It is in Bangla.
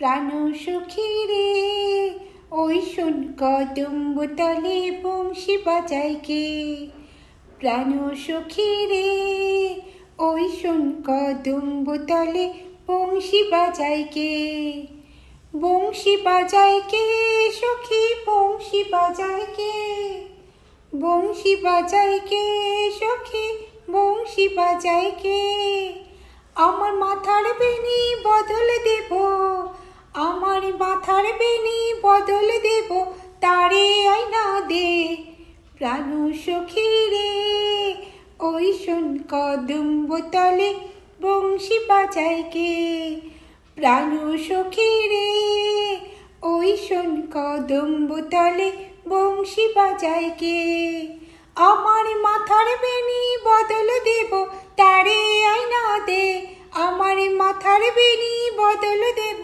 প্রাণ সখী রে। ওই শুন কদম্ব তলে বংশী বাজায় কে। প্রাণ সখী রে। ওই শুন কদম্ব তলে বংশী বাজায় কে। বংশী বাজায় কে, সখী বংশী বাজায় কে। বংশী বাজায় কে, সখী বংশী বাজায় কে। আমার মাথার বেনি বদলে দেব মাথার বেনি বদল দেব, তারে আয়না দে। প্রাণ সখী রে, ওই শোন কদম বোতলে বংশী বাজায় কে। প্রাণ সখী রে, ওই শোন কদম বোতলে বংশী বাজায় কে। আমার মাথার বেনি বদল দেব, তারে আয়না দে। আমার মাথার বেনি বদল দেব